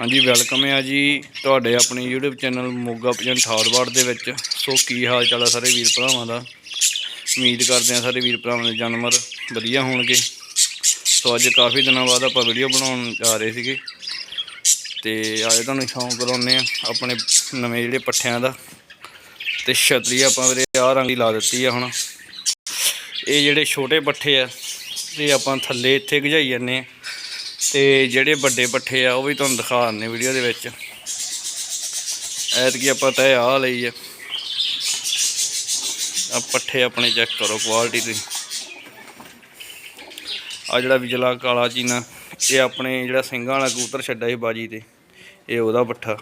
ਹਾਂਜੀ ਵੈਲਕਮ ਹੈ ਜੀ ਤੁਹਾਡੇ ਆਪਣੇ YouTube ਚੈਨਲ ਮੋਗਾ ਭਜਨ ਠਾੜਵਾੜ ਦੇ ਵਿੱਚ। ਸੋ ਕੀ ਹਾਲ ਚਾਲ ਆ ਸਾਰੇ ਵੀਰ ਭਰਾਵਾਂ ਦਾ? ਉਮੀਦ ਕਰਦੇ ਆ ਸਾਰੇ ਵੀਰ ਭਰਾਵਾਂ ਦੇ ਜਾਨਵਰ ਵਧੀਆ ਹੋਣਗੇ। ਸੋ ਅੱਜ ਕਾਫੀ ਦਿਨਾਂ ਬਾਅਦ ਆਪਾਂ ਵੀਡੀਓ ਬਣਾਉਣ ਜਾ ਰਹੇ ਸੀਗੇ। ਤੇ ਅੱਜ ਤੁਹਾਨੂੰ ਸ਼ੌਂਕ ਕਰਾਉਂਦੇ ਆ ਆਪਣੇ ਨਵੇਂ ਜਿਹੜੇ ਪੱਠਿਆਂ ਦਾ। ਤੇ ਛਤਰੀ ਆਪਾਂ ਵੀਰੇ ਆਹ ਰੰਗ ਦੀ ਲਾ ਦਿੱਤੀ ਆ ਹੁਣ। ਇਹ ਜਿਹੜੇ ਛੋਟੇ ਪੱਠੇ ਆ, ਇਹ ਆਪਾਂ ਥੱਲੇ ਇੱਥੇ ਗਜਾਈ ਜਾਂਦੇ ਆ। ਤੇ ਜਿਹੜੇ ਵੱਡੇ ਪੱਠੇ ਆ, ਉਹ ਵੀ ਤੁਹਾਨੂੰ ਦਿਖਾ ਦਿੰਦੇ ਵੀਡੀਓ ਦੇ ਵਿੱਚ। ਐਤਕੀ ਆਪਾਂ ਤਾਂ ਇਹ ਲਈ ਆ। ਆ ਪੱਠੇ ਆਪਣੇ ਚੈੱਕ ਕਰੋ ਕੁਆਲਿਟੀ ਦੀ। ਆ ਜਿਹੜਾ ਵਿਜਲਾ ਕਾਲਾ ਚੀਨਾ, ਇਹ ਆਪਣੇ ਜਿਹੜਾ ਸਿੰਘਾਂ ਵਾਲਾ ਕਬੂਤਰ ਛੱਡਿਆ ਸੀ ਬਾਜੀ ਤੇ, ਇਹ ਉਹਦਾ ਪੱਠਾ।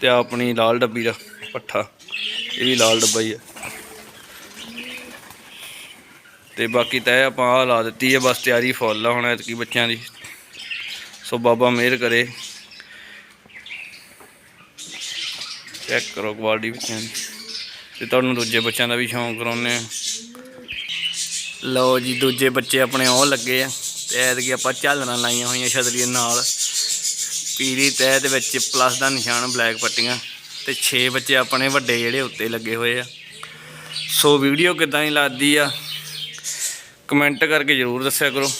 ਤੇ ਆਪਣੀ ਲਾਲ ਡੱਬੀ ਦਾ ਪੱਠਾ, ਇਹ ਵੀ ਲਾਲ ਡੱਬਾ ਹੀ ਆ। ਤੇ ਬਾਕੀ ਤਾਂ ਆਪਾਂ ਆਹ ਲਾ ਦਿੱਤੀ ਹੈ ਬਸ ਤਿਆਰੀ ਫੁੱਲ ਆ ਹੁਣ ਐਤਕੀ ਬੱਚਿਆਂ ਦੀ। ਸੋ ਬਾਬਾ ਮਿਹਰ ਕਰੇ। ਚੈੱਕ ਕਰੋ ਕੁਆਲਿਟੀ ਬੱਚਿਆਂ ਦੀ। ਤੇ ਤੁਹਾਨੂੰ ਦੂਜੇ ਬੱਚਿਆਂ ਦਾ ਵੀ ਸ਼ੌਂਕ ਕਰਾਉਂਦੇ ਆ। ਲਓ ਜੀ, ਦੂਜੇ ਬੱਚੇ ਆਪਣੇ ਉਹ ਲੱਗੇ ਆ। ਤੇ ਐਤਕੀ ਆਪਾਂ ਝਾਲਣਾ ਲਾਈਆਂ ਹੋਈਆਂ ਛਤਰੀ ਨਾਲ। ਪੀਲੀ ਤਹਿ ਦੇ ਵਿੱਚ ਪਲੱਸ ਦਾ ਨਿਸ਼ਾਨ ਬਲੈਕ ਪੱਟੀਆਂ। ਤੇ 6 ਬੱਚੇ ਆਪਣੇ ਵੱਡੇ ਜਿਹੜੇ ਉੱਤੇ ਲੱਗੇ ਹੋਏ ਆ। ਸੋ ਵੀਡੀਓ ਕਿਦਾਂ ਦੀ ਲੱਗਦੀ ਆ? ਕਮੈਂਟ ਕਰਕੇ ਜਰੂਰ ਦੱਸਿਆ ਕਰੋ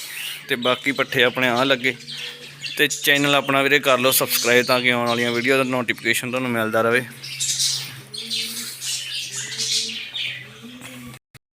ਤੇ ਬਾਕੀ ਪੱਠੇ ਆਪਣੇ ਆ ਲੱਗੇ। ਤੇ ਚੈਨਲ ਆਪਣਾ ਵੀਰੇ ਕਰ ਲਓ ਸਬਸਕ੍ਰਾਈਬ ਤਾਂ ਕਿ ਆਉਣ ਵਾਲੀਆਂ ਵੀਡੀਓ ਦਾ ਨੋਟੀਫਿਕੇਸ਼ਨ ਤੁਹਾਨੂੰ ਮਿਲਦਾ ਰਹੇ।